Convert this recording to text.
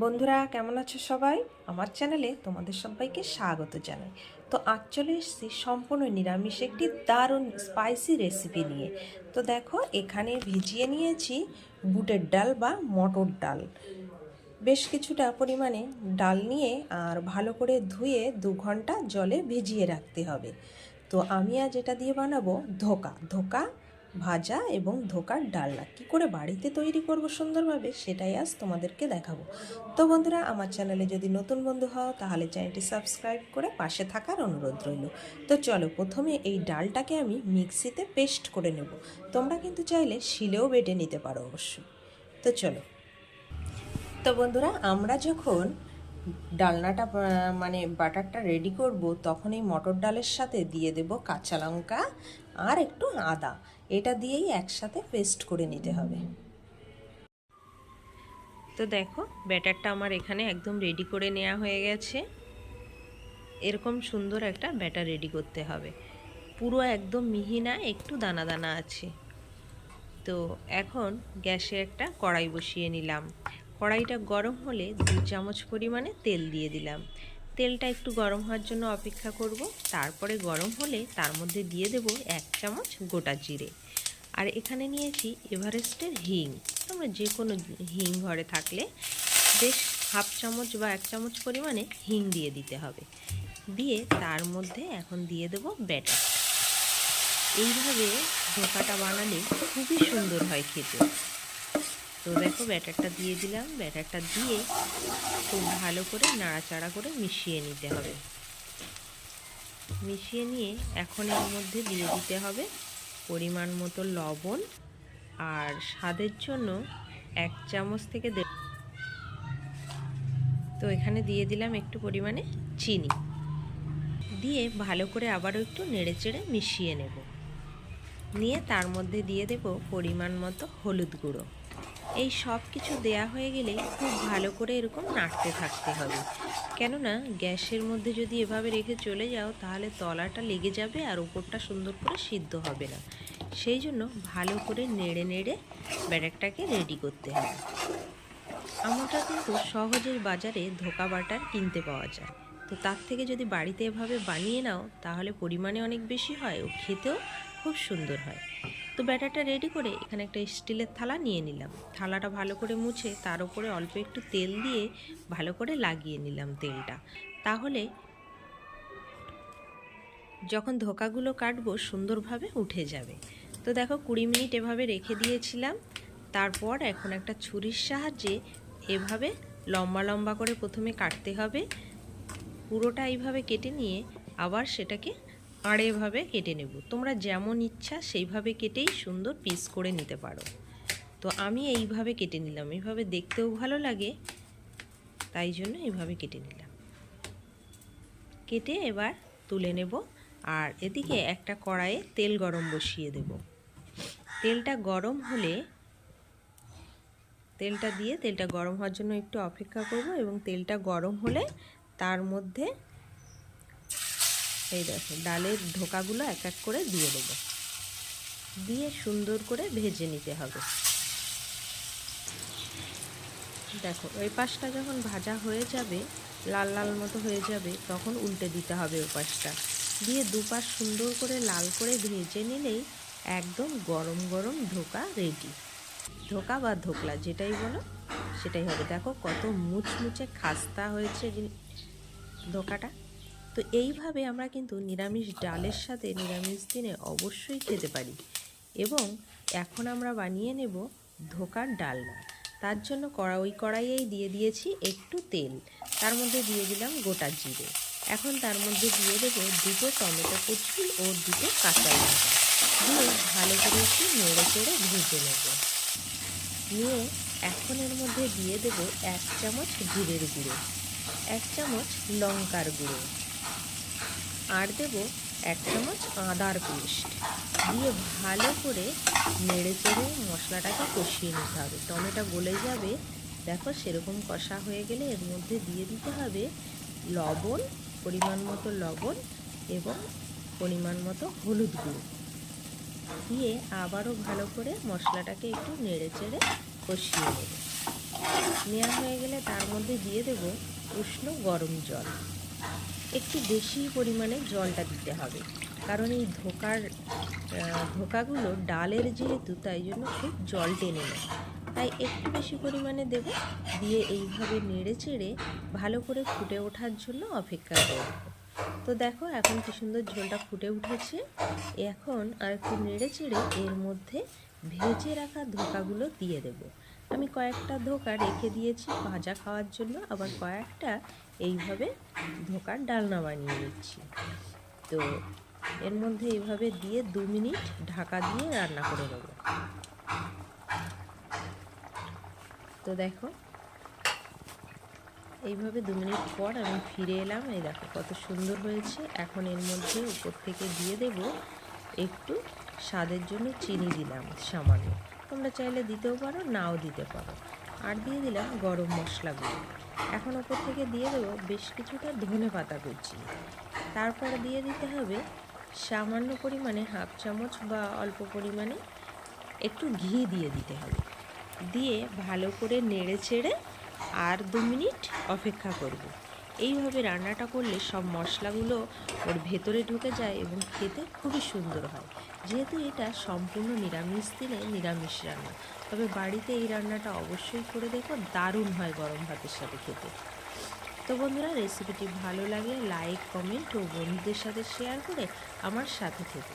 বন্ধুরা, কেমন আছো সবাই? আমার চ্যানেলে তোমাদের সবাইকে স্বাগত জানাই। তো আজ চলে এসেছি সম্পূর্ণ নিরামিষ একটি দারুণ স্পাইসি রেসিপি নিয়ে। তো দেখো, এখানে ভিজিয়ে নিয়েছি বুটের ডাল বা মটর ডাল। বেশ কিছুটা পরিমাণে ডাল নিয়ে আর ভালো করে ধুয়ে দু ঘণ্টা জলে ভিজিয়ে রাখতে হবে। তো আমি আজ এটা দিয়ে বানাবো ধোকা। ধোকা ভাজা এবং ধোকার ডালনা। কী করে বাড়িতে তৈরি করব সুন্দরভাবে? সেটাই আজ তোমাদেরকে দেখাবো। তো বন্ধুরা, আমার চ্যানেলে যদি নতুন বন্ধু হও, তাহলে চ্যানেলটি সাবস্ক্রাইব করে পাশে থাকার অনুরোধ রইল। তো চলো, প্রথমে এই ডালটাকে আমি মিক্সিতে পেস্ট করে নেব। তোমরা কিন্তু চাইলে শিলেও বেটে নিতে পারো অবশ্যই। তো চলো। তো বন্ধুরা, আমরা যখন ডালনাটা মানে বাটারটা রেডি করব, তখন এই মটর ডালের সাথে দিয়ে দেব কাঁচা লঙ্কা আর একটু আদা। এটা দিয়েই একসাথে পেস্ট করে নিতে হবে। তো দেখো ব্যাটারটা আমার এখানে একদম রেডি করে নেওয়া হয়ে গেছে। এরকম সুন্দর একটা ব্যাটার রেডি করতে হবে। পুরো একদম মিহি না, একটু দানা দানা আছে। তো এখন গ্যাসে একটা কড়াই বসিয়ে নিলাম। কড়াইটা গরম হলে দু চামচ পরিমাণে তেল দিয়ে দিলাম। তেলটা একটু গরম হওয়ার জন্য অপেক্ষা করব। তারপরে গরম হলে তার মধ্যে দিয়ে দেব এক চামচ গোটা জিরে। আর এখানে নিয়েছি এভারেস্টের হিং। তোমরা যে কোনো হিং ঘরে থাকলে বেশ হাফ চামচ বা এক চামচ পরিমাণে হিং দিয়ে দিতে হবে। দিয়ে তার মধ্যে এখন দিয়ে দেব ব্যাটার। এইভাবে ধোকাটা বানালে খুবই সুন্দর হয় খেতে। তো দেখো ব্যাটারটা দিয়ে দিলাম। ব্যাটারটা দিয়ে খুব ভালো করে নাড়াচাড়া করে মিশিয়ে নিতে হবে। মিশিয়ে নিয়ে এখন এর মধ্যে দিয়ে দিতে হবে পরিমাণ মতো লবণ আর স্বাদের জন্য এক চামচ থেকে দেড় তো এখানে দিয়ে দিলাম একটু পরিমাণে চিনি। দিয়ে ভালো করে আবারও একটু নেড়েচেড়ে মিশিয়ে নেব। নিয়ে তার মধ্যে দিয়ে দেব পরিমাণ মতো হলুদ গুঁড়ো। এই সব কিছু দেয়া হয়ে গেলে খুব ভালো করে এরকম নাড়তে থাকতে হবে। কেননা গ্যাসের মধ্যে যদি এভাবে রেখে চলে যাও, তাহলে তলাটা লেগে যাবে আর উপরটা সুন্দর করে সিদ্ধ হবে না। সেই জন্য ভালো করে নেড়ে নেড়ে ব্যাটারটাকে রেডি করতে হবে। আমরা কিন্তু সহজেই বাজারে ধোকা বাটার কিনতে পাওয়া যায়। তো তার থেকে যদি বাড়িতে এভাবে বানিয়ে নাও, তাহলে পরিমাণে অনেক বেশি হয় ও খেতেও খুব সুন্দর হয়। তো ব্যাটারটা রেডি করে এখানে একটা স্টিলের থালা নিয়ে নিলাম। থালাটা ভালো করে মুছে তার উপরে অল্প একটু তেল দিয়ে ভালো করে লাগিয়ে নিলাম তেলটা। তাহলে যখন ধোকাগুলো কাটবো সুন্দরভাবে উঠে যাবে। তো দেখো কুড়ি মিনিট এভাবে রেখে দিয়েছিলাম। তারপর এখন একটা ছুরির সাহায্যে এভাবে লম্বা লম্বা করে প্রথমে কাটতে হবে। পুরোটা এইভাবে কেটে নিয়ে আবার সেটাকে আড়েভাবে কেটে নেব। তোমরা যেমন ইচ্ছা সেইভাবে কেটেই সুন্দর পিস করে নিতে পারো। তো আমি এইভাবে কেটে নিলাম। এইভাবে দেখতেও ভালো লাগে, তাই জন্য এইভাবে কেটে নিলাম। কেটে এবার তুলে নেব আর এদিকে একটা কড়াইয়ে তেল গরম বসিয়ে দেব। তেলটা গরম হলে তেলটা দিয়ে তেলটা গরম হওয়ার জন্য একটু অপেক্ষা করব এবং তেলটা গরম হলে তার মধ্যে এই দেখো, ডালের ঢোকাগুলো এক এক করে দিয়ে দেব। দিয়ে সুন্দর করে ভেজে নিতে হবে। দেখো ওই পাশটা যখন ভাজা হয়ে যাবে, লাল লাল মতো হয়ে যাবে, তখন উল্টে দিতে হবে ওই পাশটা। দিয়ে দুপাশ সুন্দর করে লাল করে ভেজে নিলেই একদম গরম গরম ধোকা রেডি ধোকা বা ধোকলা যেটাই বলো, সেটাই হবে। দেখো কত মুচমুচে খাস্তা হয়েছে ধোকাটা তো এইভাবে আমরা কিন্তু নিরামিষ ডালের সাথে নিরামিষ দিনে অবশ্যই খেতে পারি। এবং এখন আমরা বানিয়ে নেব ধোকার ডালনা তার জন্য কড়া, ওই কড়াইয়েই দিয়ে দিয়েছি একটু তেল। তার মধ্যে দিয়ে দিলাম গোটা জিরে। এখন তার মধ্যে দিয়ে দেবো দুটো টমেটো কুচি ও দুটো কাঁচা লঙ্কা। দিয়ে ভালো করে একটু নেড়ে চেড়ে ভেজে নেব। নিয়ে এখন এর মধ্যে দিয়ে দেব এক চামচ জিরের গুঁড়ো, এক চামচ লঙ্কার গুঁড়ো। আর দেব এক চামচ আদার পেস্ট। দিয়ে ভালো করে নেড়ে চেড়ে মশলাটাকে কষিয়ে নিতে হবে। টমেটো গলে যাবে। দেখো সেরকম কষা হয়ে গেলে এর মধ্যে দিয়ে দিতে হবে লবণ, পরিমাণ মতো লবণ এবং পরিমাণ মতো হলুদ গুঁড়ো। দিয়ে আবারও ভালো করে মশলাটাকে একটু নেড়ে চেড়ে কষিয়ে নেবে। নেওয়া হয়ে গেলে তার মধ্যে দিয়ে দেব উষ্ণ গরম জল। একটু বেশি পরিমাণে জলটা দিতে হবে। কারণ এই ধোকার ধোকাগুলো ডালের যেহেতু, তাই জন্য খুব জল টেনে নেয়। তাই একটু বেশি পরিমাণে দেব, দিয়ে এইভাবে নেড়ে চেড়ে ভালো করে ফুটে ওঠার জন্য অপেক্ষা করব। তো দেখো, এখন কি সুন্দর ঝোলটা ফুটে উঠেছে। এখন আর একটু নেড়ে চেড়ে এর মধ্যে ভেজে রাখা ধোকাগুলো দিয়ে দেব। আমি কয়েকটা ধোকা রেখে দিয়েছি ভাজা খাওয়ার জন্য। আবার কয়েকটা এইভাবে ধোকার ডালনা বানিয়ে নিচ্ছি। তো এর মধ্যে এইভাবে দিয়ে দু মিনিট ঢাকা দিয়ে রান্না করে নেব। তো দেখো, এইভাবে দু মিনিট পর আমি ফিরে এলাম। এই দেখো কত সুন্দর হয়েছে। এখন এর মধ্যে উপর থেকে দিয়ে দেব একটু স্বাদের জন্য চিনি দিলাম সামান্য। তোমরা চাইলে দিতেও পারো, নাও দিতে পারো। আর দিয়ে দিলাম গরম মশলাগুলো। এখন ওপর থেকে দিয়ে দেবো বেশ কিছুটা ধনে পাতা কুচি। তারপরে দিয়ে দিতে হবে সামান্য পরিমাণে হাফ চামচ বা অল্প পরিমাণে একটু ঘি দিয়ে দিতে হবে। দিয়ে ভালো করে নেড়ে চেড়ে আর দু মিনিট অপেক্ষা করব। এইভাবে রান্নাটা করলে সব মশলাগুলো ওর ভেতরে ঢুকে যায় এবং খেতে খুবই সুন্দর হয়। যেহেতু এটা সম্পূর্ণ নিরামিষ দিনে নিরামিষ রান্না, তবে বাড়িতে এই রান্নাটা অবশ্যই করে দেখো, দারুণ হয় গরম ভাতের সাথে খেতে। তো বন্ধুরা, রেসিপিটি ভালো লাগে লাইক, কমেন্ট ও বন্ধুদের সাথে শেয়ার করে আমার সাথে থেকো।